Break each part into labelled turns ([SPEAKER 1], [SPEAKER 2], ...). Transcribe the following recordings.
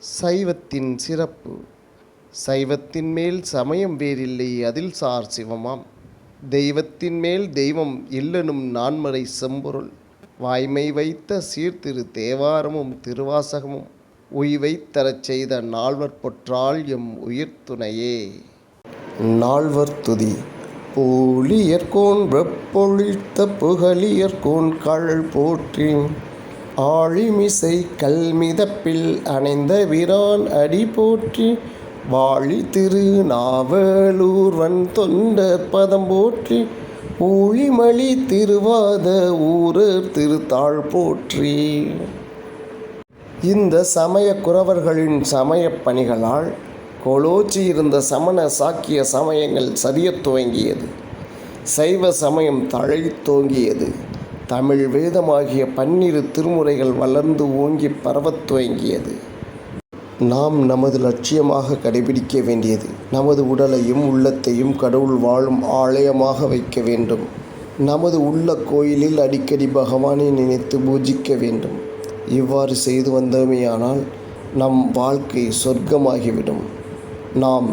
[SPEAKER 1] சைவத்தின் சிறப்பு. சைவத்தின் மேல் சமயம் வேறில்லை அதில் சார் சிவமாம். தெய்வத்தின் மேல் தெய்வம் இல்லனும் நான்மறை செம்பொருள். வாய்மை வைத்த சீர்திரு தேவாரமும் திருவாசகமும். உய்வைத் தரச் செய்த நால்வர் பொற்றால் எம் உயிர் துணையே. நால்வர் துதி. பூலியர்கோன் வெப்பொழித்த புகழியற்கோன் கழல் போற்றின் ஆழிமிசை கல்மிதப்பில் அணைந்த வீரான் அடி போற்றி வாழி திரு நாவலூர்வன் தொண்டர் பதம் போற்றி ஊழிமளி திருவாத ஊரர் திருத்தாள் போற்றி. இந்த சமய குறவர்களின் சமய பணிகளால் கொலோச்சி இருந்த சமண சாக்கிய சமயங்கள் சரியத் துவங்கியது. சைவ சமயம் தழைத் தோங்கியது. தமிழ் வேதமாகிய பன்னிரு திருமுறைகள் வளர்ந்து ஓங்கி பரவத் துவங்கியது. நாம் நமது லட்சியமாக கடைபிடிக்க வேண்டியது நமது உடலையும் உள்ளத்தையும் கடவுள் வாழும் ஆலயமாக வைக்க வேண்டும். நமது உள்ள கோயிலில் அடிக்கடி பகவானை நினைத்து பூஜிக்க வேண்டும். இவ்வாறு செய்து வந்தோமேயானால் நம் வாழ்க்கை சொர்க்கமாகிவிடும். நாம்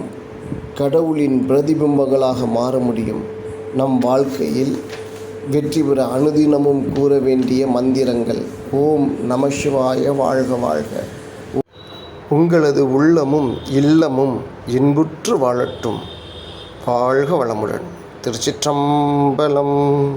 [SPEAKER 1] கடவுளின் பிரதிபிம்பங்களாக மாற முடியும். நம் வாழ்க்கையில் வெற்றி பெற அனுதினமும் கூற வேண்டிய மந்திரங்கள். ஓம் நமசிவாய வாழ்க வாழ்க. உங்களது உள்ளமும் இல்லமும் இன்புற்று வாழட்டும். வாழ்க வளமுடன். திருச்சிற்றம்பலம்.